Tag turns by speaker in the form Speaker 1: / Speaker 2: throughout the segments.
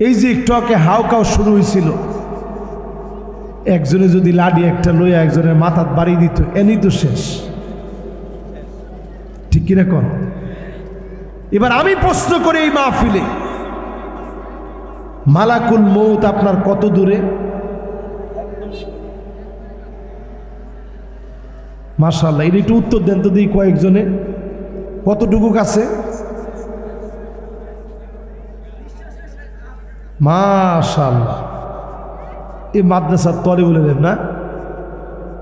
Speaker 1: এই যে একটু আগে হাওকাও শুরু হয়েছিল একজনে যদি লাডি একটা লইয়া একজনের মাথাত বাড়ি দিত এনি তো শেষ। ঠিক কিনা কন? এবার আমি প্রশ্ন করি এই মাহফিলে, মালাকুল মৌত আপনার কত দূরে? মার্শাল্লাহ এর একটু উত্তর দেন তো দিই কয়েকজনে। কতটুকু কাছে? মাশাল্লাহ এই মাদ্রাসার তলে বলে দেন না?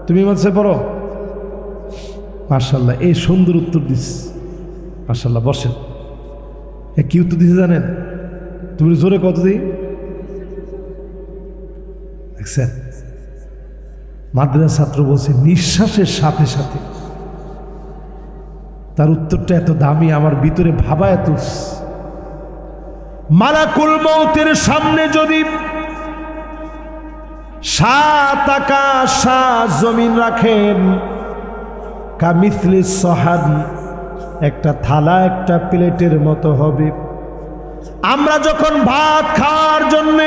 Speaker 1: তুমি মাদ্রাসায় পড়ো? মার্শাল্লাহ এই সুন্দর উত্তর দিস। মার্শাল্লাহ বসেন। এ কি উত্তর দিছে জানেন? তুমি জোরে কত দিই? দেখছেন? মাদ্রাসা ছাত্র বলছে, নিঃশ্বাসের সাথে সাথে। তার উত্তরটা এত দামি, আমার ভিতরে ভাবা এত মালাকুল মৌতের সামনে যদি সাত আকাশ জমিন রাখেন কামিথলি সহান একটা থালা একটা প্লেটের মতো হবে। আমরা যখন ভাত খাওয়ার জন্যে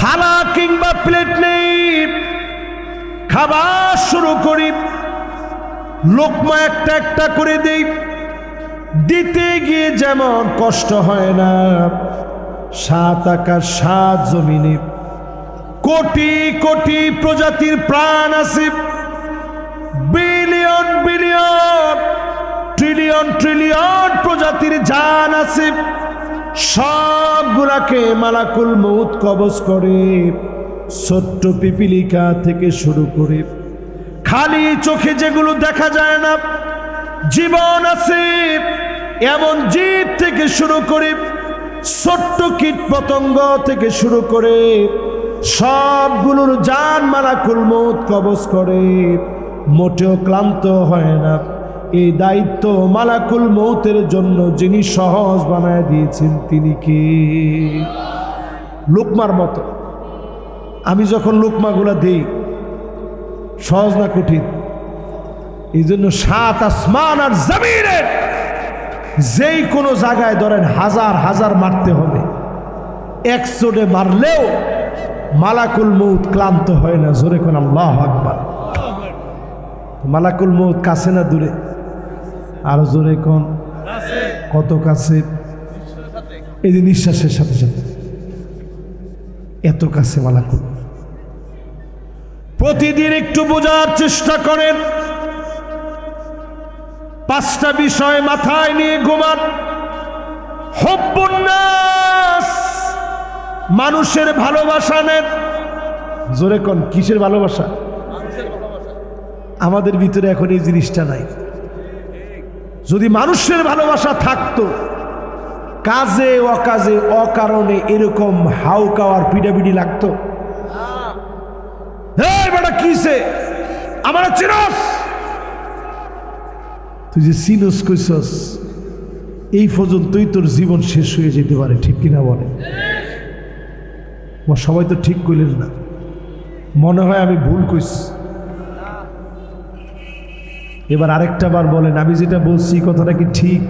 Speaker 1: থালা কিংবা প্লেট নেই, খাবার শুরু করি, লোকমা একটা একটা করে দেই। দিতে গিয়ে যেমন কষ্ট হয় না, সাত আকাশ সাত জমিনে কোটি কোটি প্রজাতির প্রাণ আছে। বিলিয়ন বিলিয়ন, ট্রিলিয়ন ট্রিলিয়ন প্রজাতির জান আছে। সবগুলাকে মালাকুল মৌত কবজ করে, ছোট্ট পিপিলিকা থেকে শুরু করে, খালি চোখে যেগুলো দেখা যায় না, জীবন আছে। এমন জীব থেকে শুরু করে, ছোট্ট কীট পতঙ্গ থেকে শুরু করে, সবগুলোর যান মালাকুল মৌত কবজ করে। মোটেও ক্লান্ত হয় না। এই দায়িত্ব মালাকুল মৌতের জন্য যিনি সহজ বানায় দিয়েছেন, তিনি কে? লোকমার মতো। আমি যখন লোকমাগুলা দিই, সহজ না কঠিন? এই জন্য সাত আসমান আর জমিনের যেই কোনো জায়গায় ধরেন হাজার হাজার মারতে হবে। একশোটে মারলেও মালাকুল মৌত ক্লান্ত হয় না। জোরে কোন আল্লাহ মালাকুল মৌত কাছে না দূরে? আর জোরে কোন? কত কাছে? এই যে নিঃশ্বাসের সাথে সাথে। এত কাছে মালাকুল। প্রতিদিন একটু বোঝার চেষ্টা করেন। পাঁচটা বিষয় মাথায় নিয়ে ঘুমান। হব্বন্যাস মানুষের ভালোবাসা নেন। জোরে কন, কিসের ভালোবাসা? আমাদের ভিতরে এখন এই জিনিসটা নাই। যদি মানুষের ভালোবাসা থাকতো, কাজে, অকাজে, অকারণে এরকম হাউকাওয়ার পিডাপিডি লাগতো? বেটা, কিসে? আমার চিনস! তুই যে সিনস কইসস এই পর্যন্তই তোর জীবন শেষ হয়ে যেতে পারে, ঠিক কিনা বলে আমার সবাই তো ঠিক কইলেন না। মনে হয় আমি ভুল কইছি। এবার আরেকটা বার বলেন, আমি যেটা বলছি কথাটা কি ঠিক?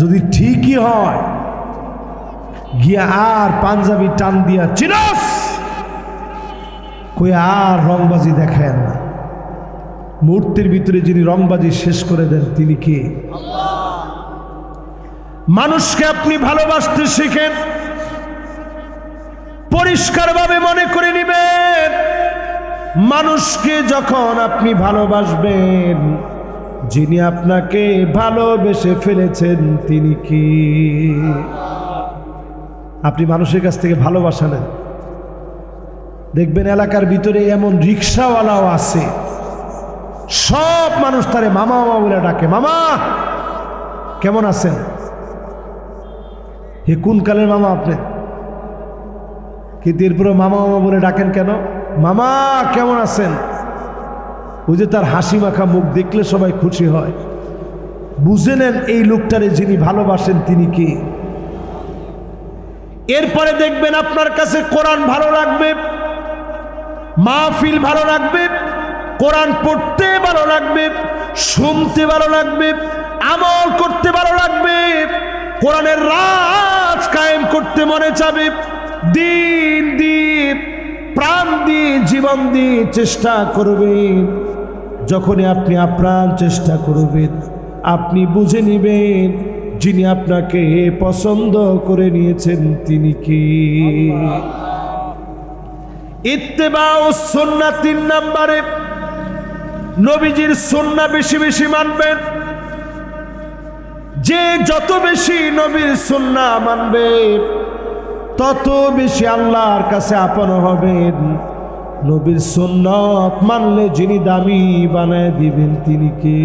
Speaker 1: যদি ঠিকই হয়, গিয়া আর পাঞ্জাবি টান দিয়া চিনস কই আর রংবাজি দেখায় না। মূর্তির ভিতরে যিনি রংবাজি শেষ করে দেন, তিনি কে? মানুষকে আপনি ভালোবাসতে শিখেন, পরিষ্কারভাবে মনে করে নিবেন। মানুষকে যখন আপনি ভালোবাসবেন, যিনি আপনাকে ভালোবেসে ফেলেছেন, তিনি কি? আপনি মানুষের কাছ থেকে ভালোবাসা নেন। দেখবেন এলাকার ভিতরে এমন রিক্সাওয়ালাও আছে। সব মানুষ তারে মামা মামা বলে ডাকে। মামা, কেমন আছেন? হে কোন কালের মামা আপনি? কিন্তু এরপরে মামা মামা বলে ডাকেন কেন? মামা, কেমন আছেন? ওই যে তার হাসি মাখা মুখ দেখলে সবাই খুশি হয়। বুঝে নেন এই লোকটারে যিনি ভালোবাসেন তিনি কে। এরপরে দেখবেন আপনার কাছে কোরআন ভালো লাগবে, মাহফিল ভালো লাগবে কোরআন পড়তে ভালো লাগবে, শুনতে ভালো লাগবে, আমল করতে ভালো লাগবে, কোরআনের রাজ কায়েম করতে মনে চাবে। দিন দিন প্রাণ দিয়ে, জীবন দিয়ে চেষ্টা করবেন। যখনই আপনি আপ্রাণ চেষ্টা করবেন, আপনি বুঝে নেবেন, যিনি আপনাকে পছন্দ করে নিয়েছেন, তিনি কি? ইত্তেবা ও সন্না তিন নাম্বারে নবীজির সুন্না বেশি বেশি মানবেন। যে যত বেশি নবীর সুন্না মানবে, তত বেশি আল্লাহর কাছে আপন হবেন। নবীর সুন্নত মানলে যিনি দামি বানায় দিবেন তিনি কে?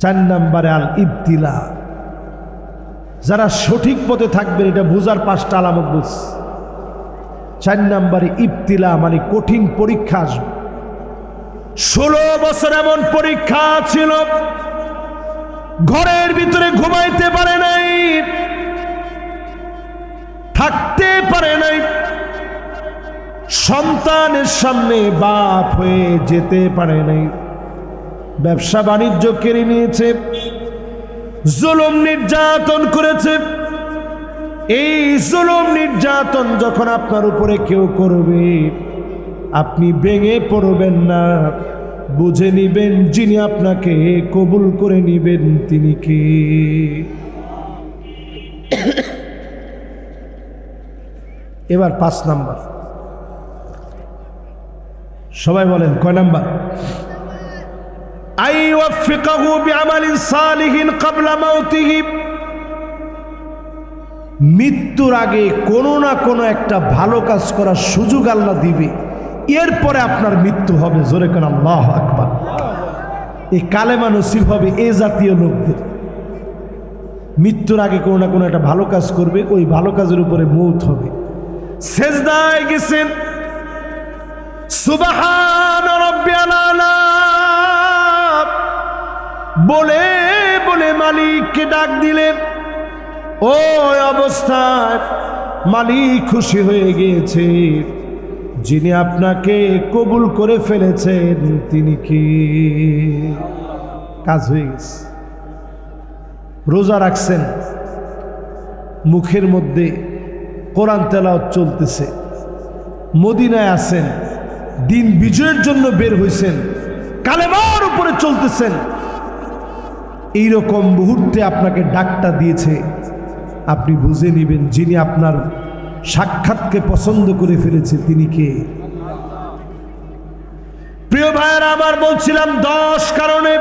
Speaker 1: চার নাম্বারে আল ইবতিলা যারা সঠিক পথে থাকবেন, এটা বুঝার পাঁচটা আলামত বুঝ। চার নাম্বারে ইবতিলা মানে কঠিন পরীক্ষা আসবে। ষোলো বছর এমন পরীক্ষা ছিল, ঘরের ভিতরে ঘুমাইতে পারে নাই, থাকতে পারে নাই। সন্তানের সামনে বাপ হয়ে যেতে পারে নাই। ব্যবসা বাণিজ্য কেড়ে নিয়েছে, জুলুম নির্যাতন করেছে। এই জুলুম নির্যাতন যখন আপনার উপরে কেউ করবে, আপনি ভেঙে পড়বেন না। বুঝে নিবেন যিনি আপনাকে, কবুল করে নিবেন তিনি কে। এবার পাঁচ নাম্বার। সবাই বলেন, কয় নাম্বার? আই ওয়াফিকাহু বিআমালিন সালিহিন ক্বাবলা মাউতিহি। মৃত্যুর আগে কোনো না কোনো একটা ভালো কাজ করার সুযোগ আল্লাহ দিবে। এরপরে আপনার মৃত্যু হবে, জোরে কেন, আল্লাহ আকবার। এই কালেমা নসিব হবে এ জাতীয় লোকদের। মৃত্যুর আগে কোনো না কোনো একটা ভালো কাজ করবে, ওই ভালো কাজের উপরে মৌত হবে। সেজদায় গেছেন। বলে বলে মালিককে ডাক দিলেন। ওই অবস্থায় মালিক খুশি হয়ে গিয়েছে। যিনি আপনাকে কবুল করে ফেলেছেন, তিনি কি? কাজ হয়ে গেছে। রোজা রাখছেন। মুখের মধ্যে কোরআন তেলাওয়াত চলতেছে। মদিনায় আছেন। দিন বিজয়ের জন্য বের হয়েছেন কালেমার উপরে চলতেছেন। এইরকম মুহূর্তে আপনাকে ডাকটা দিয়েছে। আপনি বুঝে নেবেন যিনি আপনার সাক্ষাৎকে পছন্দ করে ফেলেছে, তিনি কে? প্রিয় ভাইয়েরা, আবার বলছিলাম দশ কারণে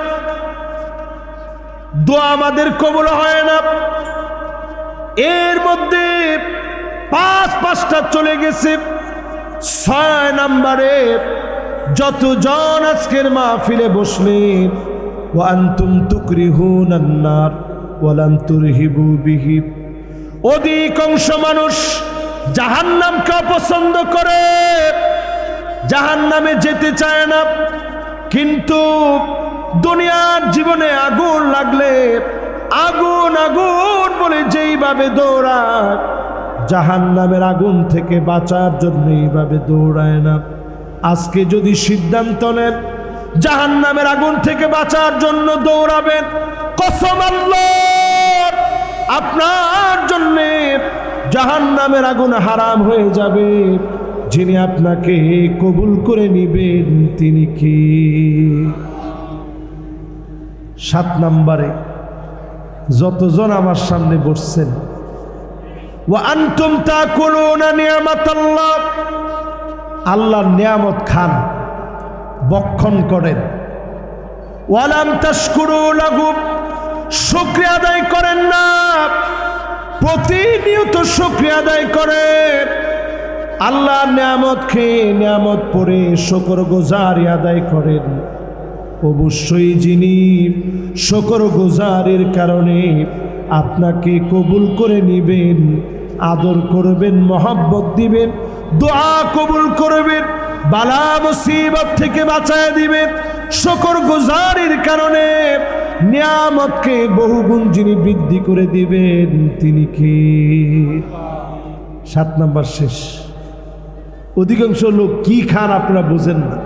Speaker 1: দোয়া আমাদের কবল হয় না। এর মধ্যে পাঁচ পাঁচটা চলে গেছে। ছয় নাম্বারে, যতজন আজকের মাহফিলে বসলেন ওয়ান্তুম তুকরিহুন আন্নার ওয়ালাম তুরহিবু বিহি। অধিকাংশ মানুষ জাহান্নামকে অপছন্দ করে। জাহান্নামে যেতে চায় না। কিন্তু দুনিয়ার জীবনে আগুন লাগলে আগুন আগুন বলে যেইভাবে দৌড়ায় জাহান নামের আগুন থেকে বাঁচার জন্য এইভাবে দৌড়ায় না। আজকে যদি সিদ্ধান্ত নেন জাহান নামের আগুন থেকে বাঁচার জন্য দৌড়াবেন কসম আল্লাহর, আপনার জন্যে জাহান নামের আগুন হারাম হয়ে যাবে। যিনি আপনাকে কবুল করে নিবেন, তিনি কি? সাত নম্বরে, যতজন আমার সামনে বসছেন ও আন্তুম তা করুন নিয়ামত আল্লাহ আল্লাহর নিয়ামত খান, বক্ষণ করেন। ওয়ালাম তাস্কুরু লাঘু শুক্রিয়া আদায় করেন না। প্রতিনিয়ত শুক্রিয়া আদায় করেন। আল্লাহ নিয়ামত খেয়ে নিয়ামত পরে শকর গোজারি আদায় করেন। অবশ্যই যিনি শকর গোজারের কারণে আপনাকে কবুল করে নিবেন, আদর করবেন, মহাব্বত দিবেন, দোয়া কবুল করবেন, বালা মুসিবত থেকে বাঁচায় দিবেন শকর গোজারির কারণে নিয়ামতকে বহুগুণ যিনি বৃদ্ধি করে দিবেন, তিনি কে? সাত নাম্বার শেষ। অধিকাংশ লোক কি খান আপনারা বোঝেন না।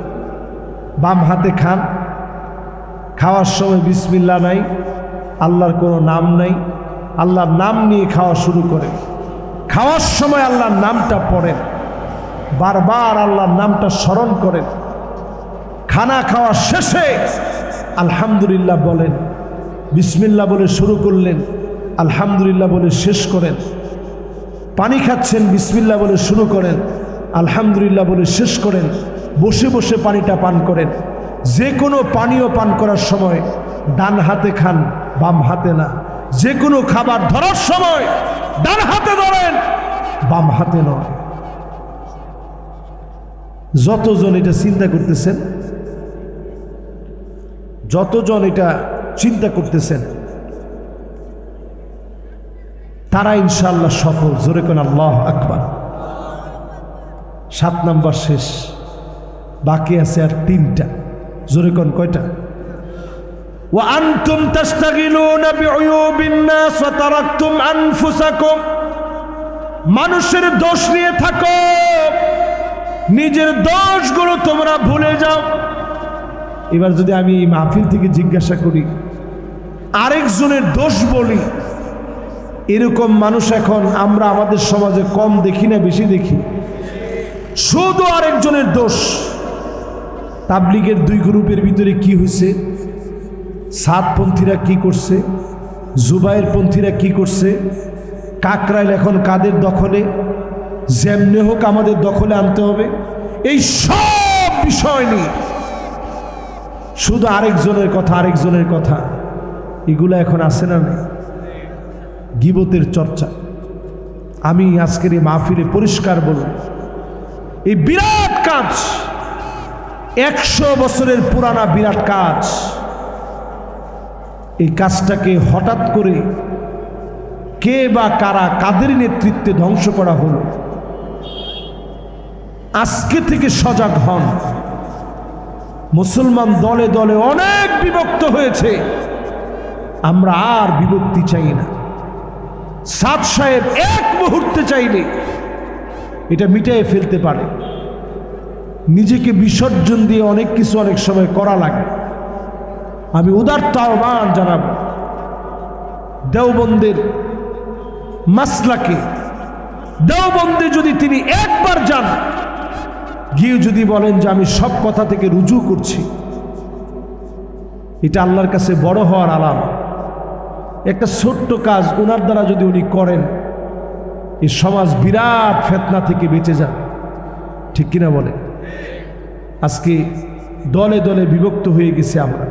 Speaker 1: বাম হাতে খান। খাওয়ার সময় বিসমিল্লা নাই, আল্লাহর কোনো নাম নাই, আল্লাহর নাম নিয়ে খাওয়া শুরু করেন। খাওয়ার সময় আল্লাহর নামটা পড়েন। বারবার আল্লাহর নামটা স্মরণ করেন। খানা খাওয়া শেষে আলহামদুলিল্লাহ বলেন বিসমিল্লা বলে শুরু করলেন, আলহামদুলিল্লাহ বলে শেষ করেন। পানি খাচ্ছেন, বিসমিল্লাহ বলে শুরু করেন, আলহামদুলিল্লাহ বলে শেষ করেন, বসে বসে পানিটা পান করেন। যে কোনো পানীয় পান করার সময় ডান হাতে খান, বাম হাতে না। যে কোনো খাবার ধরার সময় ডান হাতে ধরেন, বাম হাতে নয়। যতজন এটা চিন্তা করতেছেন যতজন এটা চিন্তা করতেছেন তারা ইনশাল্লাহ সফল জোরে কোন আল্লাহ আকবার সাত নাম্বার শেষ বাকি আছে আর তিনটা জোরে কোন কয়টা وأنتم تشتغلون بعيوب الناس وتركتم أنفسكم মানুষের দোষ নিয়ে থাকো নিজের দোষগুলো তোমরা ভুলে যাও এবার যদি আমি মাহফিল থেকে জিজ্ঞাসা করি, আরেকজনের দোষ বলি, এরকম মানুষ এখন আমরা আমাদের সমাজে কম দেখি না, বেশি দেখি। শুধু আরেকজনের দোষ, তাবলিগের দুই গ্রুপের ভিতরে কি হয়েছে? সাতপন্থীরা কি করছে? জুবাইর পন্থীরা কি করছে? কাকরাইল এখন কাদের দখলে? যেমনে হোক আমাদের দখলে আনতে হবে। এই সব বিষয় নিয়ে শুধু আরেকজনের কথা আরেকজনের কথা। এগুলো এখন আসে না নেই? গিবতের চর্চা। আমি আজকের এই মাহফিলে পরিষ্কার বলব, এই বিরাট কাজ, একশো বছরের পুরানা বিরাট কাজ, এই কাজটাকে হঠাৎ করে কে বা কারা কাদের নেতৃত্বে ধ্বংস করা হলো? আজকে থেকে সজাগ হন। মুসলমান দলে দলে অনেক বিভক্ত হয়েছে। আমরা আর বিভক্তি চাই না। সাদ সাহেব এক মুহূর্তে চাইলে এটা মিটাই ফেলতে পারে। নিজেকে বিসর্জন দিয়ে অনেক কিছু অনেক সময় করা লাগে। আমি উদার্ত আহ্বান জানাব, দেওবন্দের মাসলাকে, দেওবন্দে যদি তিনি একবার যান গিয়ে যদি বলেন যে আমি সব কথা থেকে রুজু করছি, এটা আল্লাহর কাছে বড় হওয়ার আলাম। একটা ছোট্ট কাজ ওনার দ্বারা যদি উনি করেন এই সমাজ বিরাট ফেতনা থেকে বেঁচে যাবে। ঠিক কিনা বলে আজকে দলে দলে বিভক্ত হয়ে গেছে আমরা।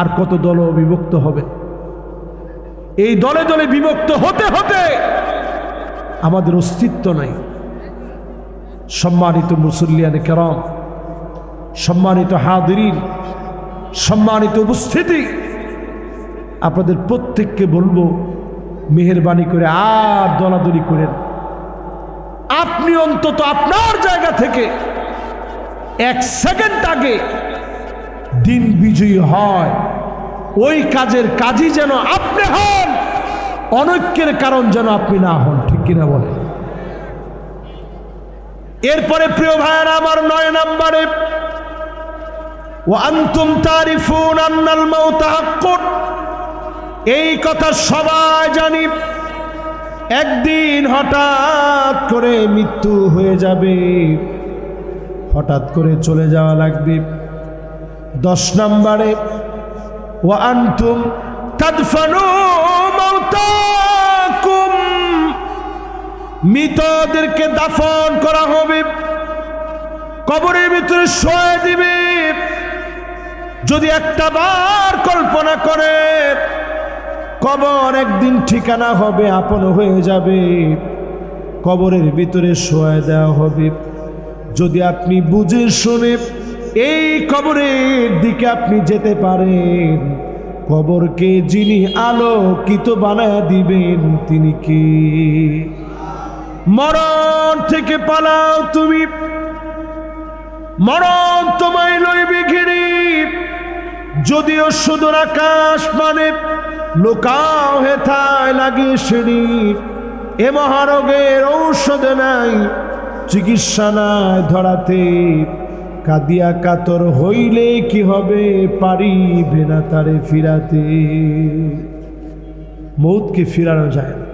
Speaker 1: আর কত দল বিভক্ত হবে? এই দলে দলে বিভক্ত হতে হতে আমাদের অস্তিত্ব নাই। সম্মানিত মুসল্লিয়ান কেরম, সম্মানিত হাদিরিন সম্মানিত উপস্থিতি। আপনাদের প্রত্যেককে বলব, মেহরবানি করে আর দলাদলি করেন। আপনি অন্তত আপনার জায়গা থেকে এক সেকেন্ড আগে দিন বিজয়ী হয়। ওই কাজের কাজই যেন আপনি হন, অনৈক্যের কারণ যেন আপনি না হন, ঠিক কিনা বলেন? এরপরে প্রিয় ভাইয়েরা, আমার নয় নম্বরে ও আন্তুম তারিফুন আন্নাল মাউতা এই কথা সবাই জানি, একদিন হঠাৎ করে মৃত্যু হয়ে যাবে, হঠাৎ করে চলে যাওয়া লাগবে। দশ নম্বরে ও আন্তুম তাদফানু মাউতাকুম মৃতদেরকে দাফন করা হবে। কবরের ভিতরে শোয়া দিবে। যদি একটা বার কল্পনা করে, কবর একদিন ঠিকানা হবে, আপন হয়ে যাবে। কবরের ভিতরে শোয়া দেওয়া হবে। যদি আপনি বুঝে শুনে এই কবরের দিকে আপনি যেতে পারেন, কবরকে যিনি আলোকিত বানায় দিবেন, তিনি কি? মরণ থেকে পালাও তুমি। মরণ তোমায় লইবে ঘিরি। যদিও সুদূর আকাশ মানে লোকাও হেথায় লাগে সিঁড়ি। এ মহারোগের ঔষধ নাই, চিকিৎসা নাই ধরাতে। কাদিয়া কাতর হইলে কি হবে পারিবে না তারে ফিরাতে। মৌতকে ফিরানো যায় না।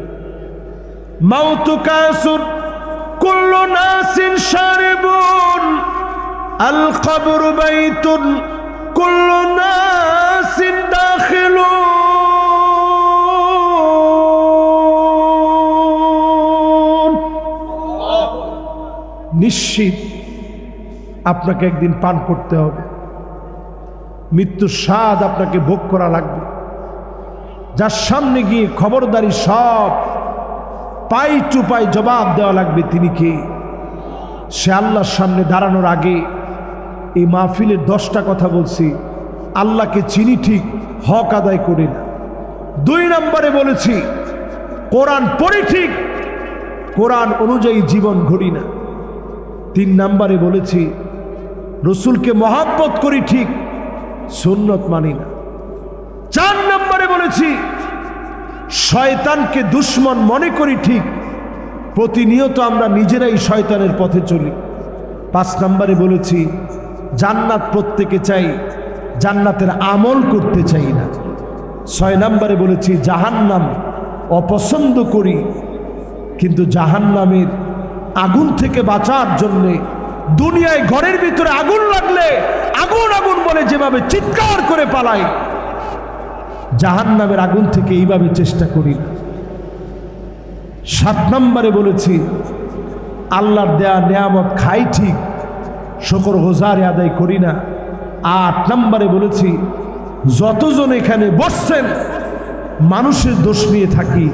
Speaker 1: মাউতু কাসুন কুল্লু নাসিন শারিবুন, আল কবর বাইতুন, কুল্লু নাসিন দাখিলুন। নিশ্চিত আপনাকে একদিন পান করতে হবে। মৃত্যুর স্বাদ আপনাকে ভোগ করা লাগবে। যার সামনে গিয়ে খবরদারি সব পাই চুপাই জবাব দেওয়া লাগবে তিনি কে? সে আল্লাহর সামনে দাঁড়ানোর আগে এই মাহফিলের দশটা কথা বলছি। আল্লাহকে চিনি ঠিক, হক আদায় করি না। দুই নম্বরে বলেছি, কোরআন পড়ি ঠিক, কোরআন অনুযায়ী জীবন ঘড়ি না। তিন নম্বরে বলেছি, রসুলকে মহাব্বত করি ঠিক, সুন্নত মানি না। চার নম্বরে বলেছি শয়তানকে দুশ্মন মনে করি ঠিক, প্রতিনিয়ত আমরা নিজেরাই শয়তানের পথে চলি। পাঁচ নম্বরে বলেছি, জান্নাত প্রত্যেকে চাই, জান্নাতের আমল করতে চাই না। ছয় নম্বরে বলেছি, জাহান্নাম অপছন্দ করি, কিন্তু জাহান্নামের আগুন থেকে বাঁচার জন্যে দুনিয়ায় ঘরের ভিতরে আগুন লাগলে আগুন আগুন বলে যেভাবে চিৎকার করে পালাই জাহান নামের আগুন থেকে এইভাবে চেষ্টা করি সাত নম্বরে বলেছি, আল্লাহর দেয়া নেয়ামত খাই ঠিক, শকর গোজারে আদায় করি না। আট নম্বরে বলেছি, যতজন এখানে বসছেন, মানুষের দোষ নিয়ে থাকি,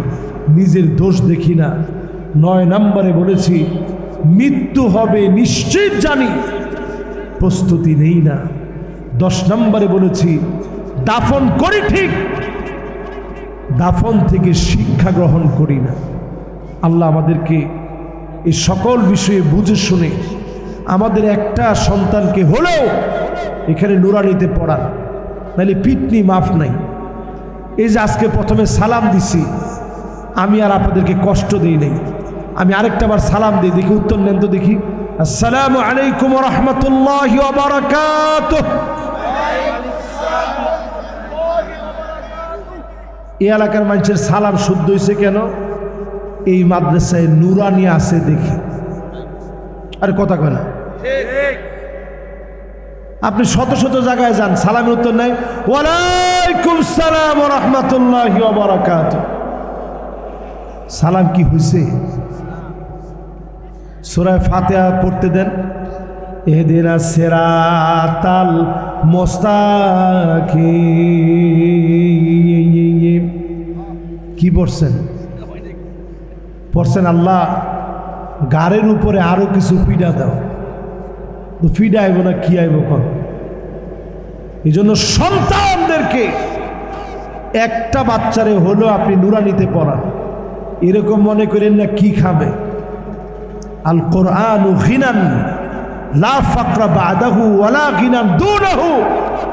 Speaker 1: নিজের দোষ দেখি না। নয় নম্বরে বলেছি, মৃত্যু হবে নিশ্চিত জানি, প্রস্তুতি নেই না। দশ নম্বরে বলেছি দাফন করি ঠিক, দাফন থেকে শিক্ষা গ্রহণ করি না। আল্লাহ আমাদেরকে এই সকল বিষয়ে বুঝে শুনে আমাদের একটা সন্তানকে হলেও এখানে নুরানিতে পড়ান, নাহলে পিটনি মাফ নাই। এই যে আজকে প্রথমে সালাম দিছি, আমি আর আপনাদেরকে কষ্ট দিই নাই। আমি আরেকটা বার সালাম দিই, দেখি উত্তর নেন তো দেখি। আসসালামু আলাইকুম রহমতুল্লাহ এই এলাকার মানুষের সালাম শুদ্ধ হয়েছে কেন? এই মাদ্রাসায় নুরানি আছে দেখি। আর কথা কয় না। আপনি শত শত জায়গায় যান, সালামের উত্তর নাই। ওয়ালাইকুম সালাম রহমতুল্লাহ সালাম কি হয়েছে সুরায় ফাতেহা পড়তে দেন। এদিনা সেরাতাল মোস্তাকিম। কি পড়ছেন? পড়ছেন আল্লাহ, গাড়ের উপরে আরও কিছু পিডা দাও। তো ফিডা আইব না, কি আইব কন? এই জন্য সন্তানদেরকে একটা বাচ্চারে হলেও আপনি নুরানিতে পড়ান। এরকম মনে করেন না কি খাবে। আল কোরআন খিনান লা ফাকরা বাদাহু ওয়ালা গিনান দুনাহু।